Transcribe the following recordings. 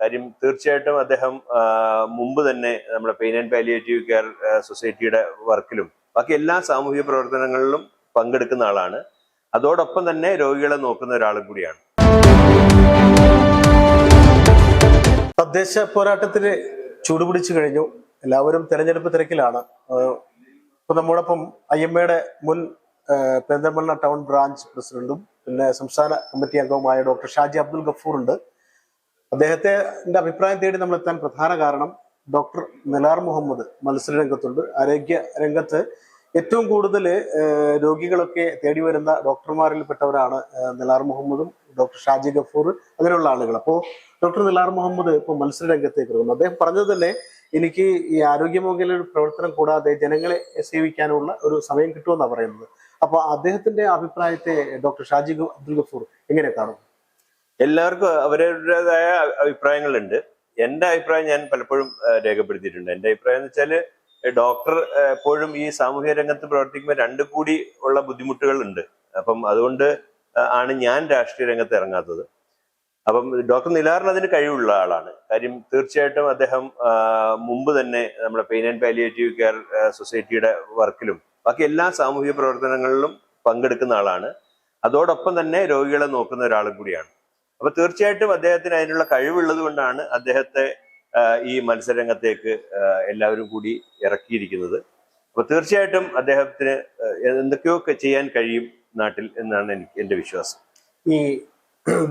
കാര്യം തീർച്ചയായിട്ടും അദ്ദേഹം മുമ്പ് തന്നെ നമ്മുടെ പെയിൻ ആൻഡ് പാലിയേറ്റീവ് കെയർ സൊസൈറ്റിയുടെ വർക്കിലും ബാക്കി എല്ലാ സാമൂഹിക പ്രവർത്തനങ്ങളിലും പങ്കെടുക്കുന്ന ആളാണ്. അതോടൊപ്പം തന്നെ രോഗികളെ നോക്കുന്ന ഒരാളും കൂടിയാണ്. തദ്ദേശ പോരാട്ടത്തിന് ചൂടുപിടിച്ചു കഴിഞ്ഞു. എല്ലാവരും തെരഞ്ഞെടുപ്പ് തിരക്കിലാണ്. ഇപ്പൊ നമ്മോടൊപ്പം ഐ എം എയുടെ മുൻ പെരിന്തൽമണ്ണ ടൗൺ ബ്രാഞ്ച് പ്രസിഡന്റും പിന്നെ സംസ്ഥാന കമ്മിറ്റി അംഗവുമായ ഡോക്ടർ ഷാജി അബ്ദുൽ ഗഫൂർ ഉണ്ട് അദ്ദേഹത്തെ അഭിപ്രായം തേടി നമ്മൾ എത്താൻ പ്രധാന കാരണം ഡോക്ടർ നിലാർ മുഹമ്മദ് മത്സര രംഗത്തുണ്ട്. ആരോഗ്യ രംഗത്ത് ഏറ്റവും കൂടുതൽ രോഗികളൊക്കെ തേടി വരുന്ന ഡോക്ടർമാരിൽ പെട്ടവരാണ് നിലാർ മുഹമ്മദും ഡോക്ടർ ഷാജി ഗഫൂർ അങ്ങനെയുള്ള ആളുകൾ. അപ്പോൾ ഡോക്ടർ നിലാർ മുഹമ്മദ് ഇപ്പോൾ മത്സര രംഗത്തേക്ക് അദ്ദേഹം പറഞ്ഞത് തന്നെ എനിക്ക് ഈ ആരോഗ്യ മേഖലയിൽ പ്രവർത്തനം കൂടാതെ ജനങ്ങളെ സേവിക്കാനുള്ള ഒരു സമയം കിട്ടുമെന്നാണ് പറയുന്നത്. അപ്പോൾ അദ്ദേഹത്തിന്റെ അഭിപ്രായത്തെ ഡോക്ടർ ഷാജി അബ്ദുൽ ഗഫൂർ എങ്ങനെ കാണും? എല്ലാവർക്കും അവരവരുടേതായ അഭിപ്രായങ്ങളുണ്ട്. എന്റെ അഭിപ്രായം ഞാൻ പലപ്പോഴും രേഖപ്പെടുത്തിയിട്ടുണ്ട്. എന്റെ അഭിപ്രായം എന്ന് വെച്ചാൽ ഡോക്ടർ എപ്പോഴും ഈ സാമൂഹ്യ രംഗത്ത് പ്രവർത്തിക്കുമ്പോൾ രണ്ടു കൂടി ഉള്ള ബുദ്ധിമുട്ടുകൾ ഉണ്ട് അപ്പം അതുകൊണ്ട് ആണ് ഞാൻ രാഷ്ട്രീയ രംഗത്ത് ഇറങ്ങാത്തത്. അപ്പം ഡോക്ടർ നിലാറിന് അതിന് കഴിവുള്ള ആളാണ്. കാര്യം തീർച്ചയായിട്ടും അദ്ദേഹം മുമ്പ് തന്നെ നമ്മുടെ പെയിൻ ആൻഡ് പാലിയേറ്റീവ് കെയർ സൊസൈറ്റിയുടെ വർക്കിലും ബാക്കി എല്ലാ സാമൂഹ്യ പ്രവർത്തനങ്ങളിലും പങ്കെടുക്കുന്ന ആളാണ്. അതോടൊപ്പം തന്നെ രോഗികളെ നോക്കുന്ന ഒരാളും കൂടിയാണ്. അപ്പൊ തീർച്ചയായിട്ടും അദ്ദേഹത്തിന് അതിനുള്ള കഴിവുള്ളത് കൊണ്ടാണ് അദ്ദേഹത്തെ ഈ മത്സരരംഗത്തേക്ക് എല്ലാവരും കൂടി ഇറക്കിയിരിക്കുന്നത്. അപ്പൊ തീർച്ചയായിട്ടും അദ്ദേഹത്തിന് എന്തൊക്കെയോ ചെയ്യാൻ കഴിയും നാട്ടിൽ എന്നാണ് എനിക്ക് എന്റെ വിശ്വാസം. ഈ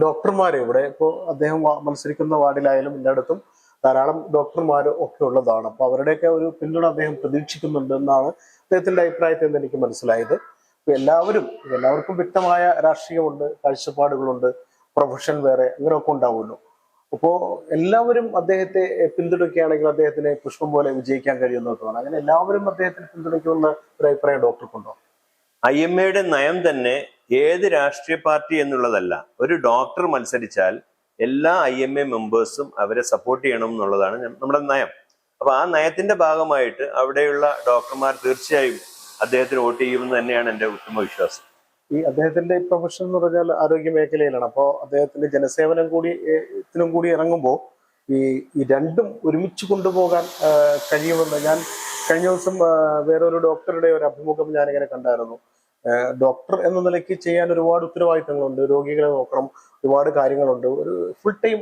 ഡോക്ടർമാർ ഇവിടെ ഇപ്പോ അദ്ദേഹം മത്സരിക്കുന്ന വാർഡിലായാലും എല്ലായിടത്തും ധാരാളം ഡോക്ടർമാർ ഒക്കെ ഉള്ളതാണ്. അപ്പൊ അവരുടെയൊക്കെ ഒരു പിന്തുണ അദ്ദേഹം പ്രതീക്ഷിക്കുന്നുണ്ട് എന്നാണ് അദ്ദേഹത്തിന്റെ അഭിപ്രായത്തിൽ നിന്ന് എനിക്ക് മനസ്സിലായത്. എല്ലാവരും എല്ലാവർക്കും വ്യക്തമായ രാഷ്ട്രീയമുണ്ട് കാഴ്ചപ്പാടുകളുണ്ട്. പ്രൊഫഷൻ വേറെ അങ്ങനെയൊക്കെ ഉണ്ടാവുമല്ലോ. അപ്പോ എല്ലാവരും അദ്ദേഹത്തെ പിന്തുണയ്ക്കുകയാണെങ്കിൽ അദ്ദേഹത്തിന് പുഷ്പം പോലെ വിജയിക്കാൻ കഴിയുമെന്ന് തോന്നുന്നു. അങ്ങനെ എല്ലാവരും അദ്ദേഹത്തിന് പിന്തുണയ്ക്കുമെന്ന ഒരു അഭിപ്രായം ഡോക്ടർക്കുണ്ടോ? ഐ എം എയുടെ നയം തന്നെ ഏത് രാഷ്ട്രീയ പാർട്ടി എന്നുള്ളതല്ല. ഒരു ഡോക്ടർ മത്സരിച്ചാൽ എല്ലാ ഐ എം എ മെമ്പേഴ്സും അവരെ സപ്പോർട്ട് ചെയ്യണം എന്നുള്ളതാണ് നമ്മുടെ നയം. അപ്പൊ ആ നയത്തിന്റെ ഭാഗമായിട്ട് അവിടെയുള്ള ഡോക്ടർമാർ തീർച്ചയായും അദ്ദേഹത്തിന് വോട്ട് ചെയ്യുമെന്ന് തന്നെയാണ് എന്റെ ഉത്തമ വിശ്വാസം ഈ അദ്ദേഹത്തിന്റെ പ്രൊഫഷൻ എന്ന് പറഞ്ഞാൽ ആരോഗ്യ മേഖലയിലാണ്. അപ്പോൾ അദ്ദേഹത്തിന്റെ ജനസേവനം കൂടി ത്തിനും കൂടി ഇറങ്ങുമ്പോൾ ഈ ഈ രണ്ടും ഒരുമിച്ച് കൊണ്ടുപോകാൻ കഴിയുമെന്ന് ഞാൻ കഴിഞ്ഞ ദിവസം വേറൊരു ഡോക്ടറുടെ ഒരു അഭിമുഖം ഞാനിങ്ങനെ കണ്ടായിരുന്നു. ഡോക്ടർ എന്ന നിലയ്ക്ക് ചെയ്യാൻ ഒരുപാട് ഉത്തരവാദിത്തങ്ങളുണ്ട്. രോഗികളെ നോക്കണം ഒരുപാട് കാര്യങ്ങളുണ്ട്. ഒരു ഫുൾ ടൈം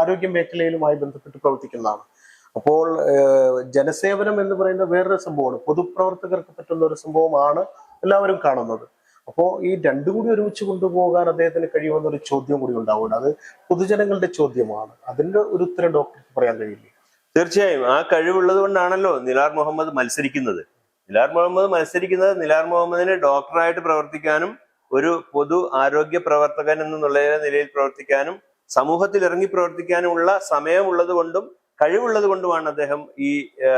ആരോഗ്യ മേഖലയിലുമായി ബന്ധപ്പെട്ട് പ്രവർത്തിക്കുന്നതാണ്. അപ്പോൾ ജനസേവനം എന്ന് പറയുന്ന വേറൊരു സംഭവമാണ്. പൊതുപ്രവർത്തകർക്ക് പറ്റുന്ന ഒരു സംഭവമാണ് എല്ലാവരും കാണുന്നത്. അപ്പോൾ ഈ രണ്ടും കൂടി ഒരുമിച്ച് കൊണ്ടുപോകാൻ അദ്ദേഹത്തിന് കഴിയുമെന്നൊരു ചോദ്യം കൂടി ഉണ്ടാവുന്നുണ്ട് അത് പൊതുജനങ്ങളുടെ ചോദ്യമാണ്. അതിന്റെ ഒരു ഉത്തരം ഡോക്ടർക്ക് പറയാൻ കഴിയില്ല? തീർച്ചയായും. ആ കഴിവുള്ളത് കൊണ്ടാണല്ലോ നിലാർ മുഹമ്മദ് മത്സരിക്കുന്നത്. നിലാർ മുഹമ്മദ് മത്സരിക്കുന്നത് നിലാർ മുഹമ്മദിന് ഡോക്ടറായിട്ട് പ്രവർത്തിക്കാനും ഒരു പൊതു ആരോഗ്യ പ്രവർത്തകൻ എന്നുള്ള നിലയിൽ പ്രവർത്തിക്കാനും സമൂഹത്തിൽ ഇറങ്ങി പ്രവർത്തിക്കാനുമുള്ള സമയമുള്ളത് കൊണ്ടും കഴിവുള്ളത് കൊണ്ടുമാണ് അദ്ദേഹം ഈ ആ,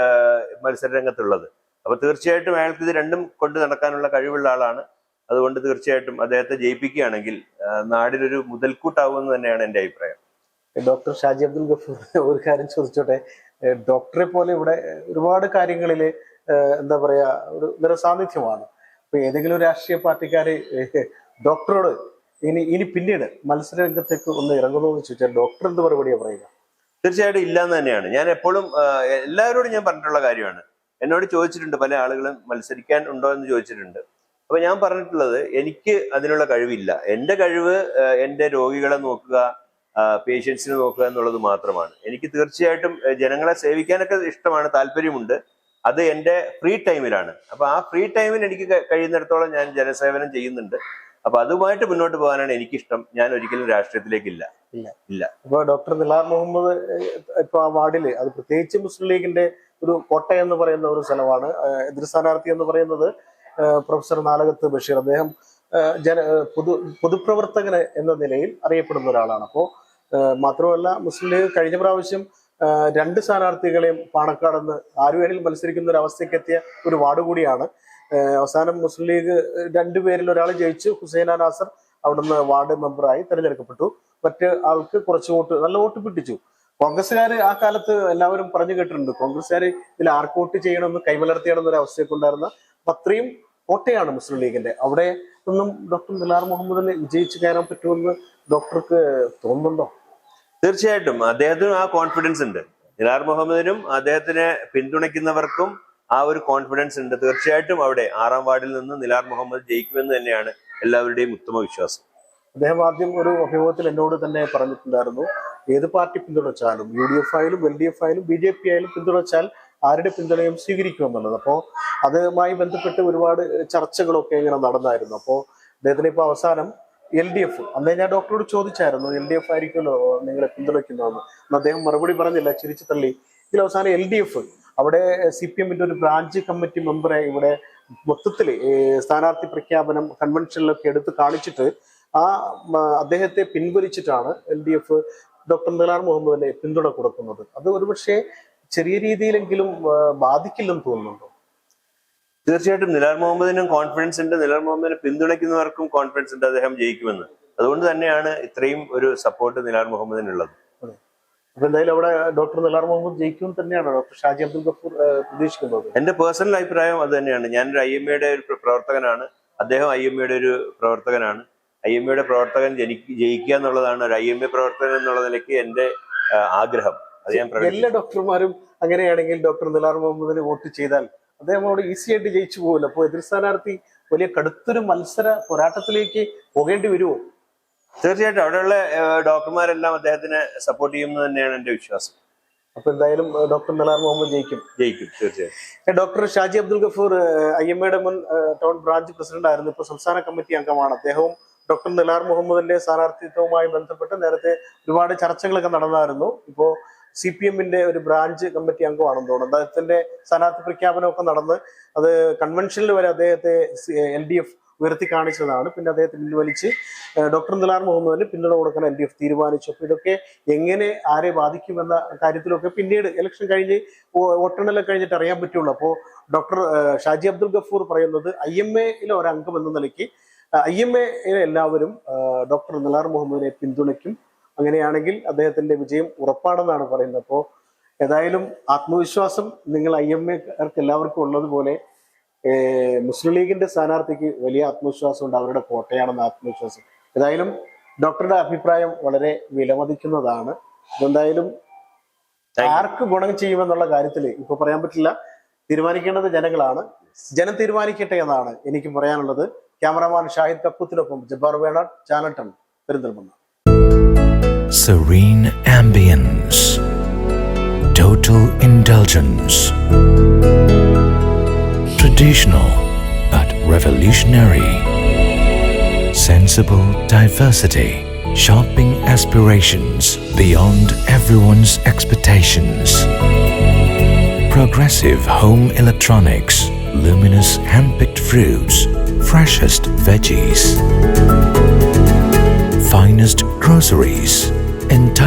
മത്സര രംഗത്തുള്ളത് അപ്പൊ തീർച്ചയായിട്ടും അയാൾക്ക് ഇത് രണ്ടും കൊണ്ട് നടക്കാനുള്ള കഴിവുള്ള ആളാണ്. അതുകൊണ്ട് തീർച്ചയായിട്ടും അദ്ദേഹത്തെ ജയിപ്പിക്കുകയാണെങ്കിൽ നാടിനൊരു മുതൽക്കൂട്ടാവുമെന്ന് തന്നെയാണ് എന്റെ അഭിപ്രായം. ഡോക്ടർ ഷാജി അബ്ദുൽ ഗഫൂർ ഒരു കാര്യം ചോദിച്ചോട്ടെ. ഡോക്ടറെ പോലെ ഇവിടെ ഒരുപാട് കാര്യങ്ങളിൽ എന്താ പറയാ ഒരു നിറസാന്നിധ്യമാണ്. ഇപ്പൊ ഏതെങ്കിലും രാഷ്ട്രീയ പാർട്ടിക്കാര് ഡോക്ടറോട് ഇനി ഇനി പിന്നീട് മത്സര രംഗത്തേക്ക് ഒന്ന് ഇറങ്ങുന്നു എന്ന് ചോദിച്ചാൽ ഡോക്ടർ എന്ത് മറുപടിയാ പറയുക? തീർച്ചയായിട്ടും ഇല്ലാന്ന് തന്നെയാണ്. ഞാൻ എപ്പോഴും എല്ലാവരോടും ഞാൻ പറഞ്ഞിട്ടുള്ള കാര്യമാണ്. എന്നോട് ചോദിച്ചിട്ടുണ്ട് പല ആളുകളും മത്സരിക്കാൻ ഉണ്ടോ എന്ന് ചോദിച്ചിട്ടുണ്ട്. അപ്പൊ ഞാൻ പറഞ്ഞിട്ടുള്ളത് എനിക്ക് അതിനുള്ള കഴിവില്ല. എന്റെ കഴിവ് എന്റെ എന്റെ രോഗികളെ നോക്കുക പേഷ്യൻസിനെ നോക്കുക എന്നുള്ളത് മാത്രമാണ്. എനിക്ക് തീർച്ചയായിട്ടും ജനങ്ങളെ സേവിക്കാനൊക്കെ ഇഷ്ടമാണ് താല്പര്യമുണ്ട്. അത് എന്റെ ഫ്രീ ടൈമിലാണ് അപ്പൊ ആ ഫ്രീ ടൈമിൽ എനിക്ക് കഴിയുന്നിടത്തോളം ഞാൻ ജനസേവനം ചെയ്യുന്നുണ്ട്. അപ്പൊ അതുമായിട്ട് മുന്നോട്ട് പോകാനാണ് എനിക്കിഷ്ടം. ഞാൻ ഒരിക്കലും രാഷ്ട്രീയത്തിലേക്കില്ല. ഇപ്പൊ ഡോക്ടർ നിലാർ മുഹമ്മദ് ഇപ്പൊ ആ വാർഡിൽ അത് പ്രത്യേകിച്ച് മുസ്ലിം ലീഗിന്റെ ഒരു കോട്ട എന്ന് പറയുന്ന ഒരു സ്ഥലമാണ്. എതിർ സ്ഥാനാർത്ഥി എന്ന് പറയുന്നത് പ്രൊഫസർ നാലകത്ത് ബഷീർ. അദ്ദേഹം ജന പൊതു പൊതുപ്രവർത്തകന് എന്ന നിലയിൽ അറിയപ്പെടുന്ന ഒരാളാണ്. അപ്പോൾ മാത്രമല്ല മുസ്ലിം ലീഗ് കഴിഞ്ഞ പ്രാവശ്യം രണ്ട് സ്ഥാനാർത്ഥികളെയും പാണക്കാടെന്ന് ആരുവേണിൽ മത്സരിക്കുന്ന ഒരു അവസ്ഥയ്ക്ക് എത്തിയ ഒരു വാർഡ് കൂടിയാണ്. അവസാനം മുസ്ലിം ലീഗ് രണ്ടുപേരിൽ ഒരാൾ ജയിച്ചു. ഹുസൈൻ നാസർ അവിടുന്ന് വാർഡ് മെമ്പറായി തെരഞ്ഞെടുക്കപ്പെട്ടു. മറ്റ് ആൾക്ക് കുറച്ച് വോട്ട് നല്ല വോട്ട് പിടിച്ചു കോൺഗ്രസ്സുകാർ ആ കാലത്ത് എല്ലാവരും പറഞ്ഞു കേട്ടിട്ടുണ്ട് കോൺഗ്രസ്സുകാർ ഇതിൽ ആർക്ക് വോട്ട് ചെയ്യണമെന്ന് കൈമലർത്തിയണമെന്നൊരു അവസ്ഥയൊക്കെ ഉണ്ടായിരുന്ന അത്രയും കോട്ടയാണ് മുസ്ലിം ലീഗിന്റെ. അവിടെ ഒന്നും ഡോക്ടർ ദിലാർ മുഹമ്മദിനെ വിജയിച്ചു കയറാൻ പറ്റുമെന്ന് ഡോക്ടർക്ക് തോന്നുന്നുണ്ടോ? തീർച്ചയായിട്ടും. അദ്ദേഹത്തിനും ആ കോൺഫിഡൻസ് ഉണ്ട്. ദിലാർ മുഹമ്മദിനും അദ്ദേഹത്തിനെ പിന്തുണയ്ക്കുന്നവർക്കും ആ ഒരു കോൺഫിഡൻസ് ഉണ്ട്. തീർച്ചയായിട്ടും അവിടെ ആറാം വാർഡിൽ നിന്ന് നിലാർ മുഹമ്മദ് ജയിക്കുമെന്ന് തന്നെയാണ് എല്ലാവരുടെയും ഉത്തമ വിശ്വാസം. അദ്ദേഹം ആദ്യം ഒരു അഭിമുഖത്തിൽ എന്നോട് തന്നെ പറഞ്ഞിട്ടുണ്ടായിരുന്നു. ഏത് പാർട്ടി പിന്തുണച്ചാലും യു ഡി എഫ് ആയാലും എൽ ഡി എഫ് ആയാലും ബി ജെ പി ആയാലും പിന്തുണച്ചാൽ ആരുടെ പിന്തുണയും സ്വീകരിക്കുമെന്നുള്ളത്. അപ്പോൾ അതുമായി ബന്ധപ്പെട്ട് ഒരുപാട് ചർച്ചകളൊക്കെ ഇങ്ങനെ നടന്നായിരുന്നു. അപ്പോൾ അദ്ദേഹത്തിന് ഇപ്പോൾ അവസാനം എൽ ഡി എഫ്. അന്നേ ഞാൻ ഡോക്ടറോട് ചോദിച്ചായിരുന്നു എൽ ഡി എഫ് ആയിരിക്കുമല്ലോ നിങ്ങളെ പിന്തുണയ്ക്കുന്നതെന്ന്? അന്ന് അദ്ദേഹം മറുപടി പറഞ്ഞില്ല ചിരിച്ചു തള്ളി. ഇതിൽ അവസാനം എൽ ഡി എഫ് അവിടെ സി പി എമ്മിന്റെ ഒരു ബ്രാഞ്ച് കമ്മിറ്റി മെമ്പറെ ഇവിടെ മൊത്തത്തിൽ സ്ഥാനാർത്ഥി പ്രഖ്യാപനം കൺവെൻഷനിലൊക്കെ എടുത്ത് കാണിച്ചിട്ട് ആ അദ്ദേഹത്തെ പിൻവലിച്ചിട്ടാണ് എൽ ഡി എഫ് ഡോക്ടർ നിലാർ മുഹമ്മദിനെ പിന്തുണ കൊടുക്കുന്നത്. അത് ഒരുപക്ഷെ ചെറിയ രീതിയിലെങ്കിലും ബാധിക്കില്ലെന്ന് തോന്നുന്നുണ്ടോ? തീർച്ചയായിട്ടും നിലാർ മുഹമ്മദിനും കോൺഫിഡൻസ് ഉണ്ട്. നിലാൽ മുഹമ്മദിനെ പിന്തുണയ്ക്കുന്നവർക്കും കോൺഫിഡൻസ് ഉണ്ട് അദ്ദേഹം ജയിക്കുമെന്ന്. അതുകൊണ്ട് തന്നെയാണ് ഇത്രയും ഒരു സപ്പോർട്ട് നിലാർ മുഹമ്മദിനുള്ളത്. അപ്പൊ എന്തായാലും അവിടെ ഡോക്ടർ നിലാർ മുഹമ്മദ് ജയിക്കും തന്നെയാണ്. ഡോക്ടർ ഷാജി അബ്ദുൽ ഗഫൂർ പ്രതീക്ഷിക്കുന്നത്. എന്റെ പേഴ്സണൽ അഭിപ്രായം അത് തന്നെയാണ്. ഞാനൊരു ഐ എം എയുടെ ഒരു പ്രവർത്തകനാണ്. അദ്ദേഹം ഐ എം എയുടെ ഒരു പ്രവർത്തകനാണ്. ഐ എം എയുടെ പ്രവർത്തകൻ ജനിക്ക് ജയിക്കുക എന്നുള്ളതാണ് ഒരു ഐ എം എ പ്രവർത്തകൻ എന്നുള്ള നിലയ്ക്ക് എന്റെ ആഗ്രഹം. എല്ലാ ഡോക്ടർമാരും അങ്ങനെയാണെങ്കിൽ ഡോക്ടർ നിലാർ മുഹമ്മദിന് വോട്ട് ചെയ്താൽ അദ്ദേഹം അവിടെ ഈസി ആയിട്ട് ജയിച്ചു പോകുമല്ലോ അപ്പോൾ എതിർ സ്ഥാനാർത്ഥി വലിയ കടുത്തൊരു മത്സര പോരാട്ടത്തിലേക്ക് പോകേണ്ടി വരുമോ? തീർച്ചയായിട്ടും. അവിടെയുള്ള ഡോക്ടർമാരെല്ലാം അദ്ദേഹത്തിന് സപ്പോർട്ട് ചെയ്യുമെന്ന് തന്നെയാണ് എന്റെ വിശ്വാസം. അപ്പൊ എന്തായാലും ഡോക്ടർ നിലാർ മുഹമ്മദ് ജയിക്കും. ജയിക്കും തീർച്ചയായും doctor Shaji Abdul Gafoor I M എയുടെ മുൻ ടൗൺ ബ്രാഞ്ച് പ്രസിഡന്റ് ആയിരുന്നു. ഇപ്പൊ സംസ്ഥാന കമ്മിറ്റി അംഗമാണ്. അദ്ദേഹവും ഡോക്ടർ നിലാർ മുഹമ്മദിന്റെ സ്ഥാനാർത്ഥിത്വവുമായി ബന്ധപ്പെട്ട് നേരത്തെ ഒരുപാട് ചർച്ചകളൊക്കെ നടന്നായിരുന്നു. ഇപ്പോ സി പി എമ്മിന്റെ ഒരു ബ്രാഞ്ച് കമ്മിറ്റി അംഗമാണെന്ന് തോന്നുന്നു. അദ്ദേഹത്തിന്റെ സ്ഥാനാർത്ഥി പ്രഖ്യാപനമൊക്കെ നടന്ന് അത് കൺവെൻഷനിൽ വരെ അദ്ദേഹത്തെ എൽ ഡി എഫ് ഉയർത്തി കാണിച്ചതാണ്. പിന്നെ അദ്ദേഹത്തെ പിൻവലിച്ച് ഡോക്ടർ നിലാർ മുഹമ്മദിന് പിന്തുണ കൊടുക്കാൻ എൽ ഡി എഫ് തീരുമാനിച്ചു. അപ്പൊ ഇതൊക്കെ എങ്ങനെ ആരെ ബാധിക്കുമെന്ന കാര്യത്തിലൊക്കെ പിന്നീട് ഇലക്ഷൻ കഴിഞ്ഞ് വോട്ടെണ്ണലൊക്കെ കഴിഞ്ഞിട്ട് അറിയാൻ പറ്റുള്ളൂ. അപ്പോൾ ഡോക്ടർ ഷാജി അബ്ദുൽ ഗഫൂർ പറയുന്നത് ഐ എം എയിലെ ഒരംഗം എന്ന നിലയ്ക്ക് ഐ എം എയിലെ എല്ലാവരും ഡോക്ടർ നിലാർ മുഹമ്മദിനെ പിന്തുണയ്ക്കും. അങ്ങനെയാണെങ്കിൽ അദ്ദേഹത്തിന്റെ വിജയം ഉറപ്പാണെന്നാണ് പറയുന്നത്. അപ്പോൾ ഏതായാലും ആത്മവിശ്വാസം നിങ്ങൾ ഐ എം എക്കാർക്ക് എല്ലാവർക്കും ഉള്ളതുപോലെ മുസ്ലിം ലീഗിന്റെ സ്ഥാനാർത്ഥിക്ക് വലിയ ആത്മവിശ്വാസം ഉണ്ട്. അവരുടെ കോട്ടയാണെന്ന ആത്മവിശ്വാസം. ഏതായാലും ഡോക്ടറുടെ അഭിപ്രായം വളരെ വിലമതിക്കുന്നതാണ്. you. ആർക്ക് ഗുണം ചെയ്യുമെന്നുള്ള കാര്യത്തിൽ ഇപ്പൊ പറയാൻ പറ്റില്ല. തീരുമാനിക്കേണ്ടത് ജനങ്ങളാണ്. ജനം തീരുമാനിക്കട്ടെ എന്നാണ് എനിക്ക് പറയാനുള്ളത്. ക്യാമറമാൻ ഷാഹിദ് കപ്പൂത്തിനൊപ്പം ജബ്ബാർ വേണ ചാനട്ടൺ ton Perinthalmanna. Serene ambience, total indulgence, traditional but revolutionary, sensible diversity, shopping aspirations beyond everyone's expectations. Progressive home electronics, luminous hand-picked fruits, freshest veggies finest groceries,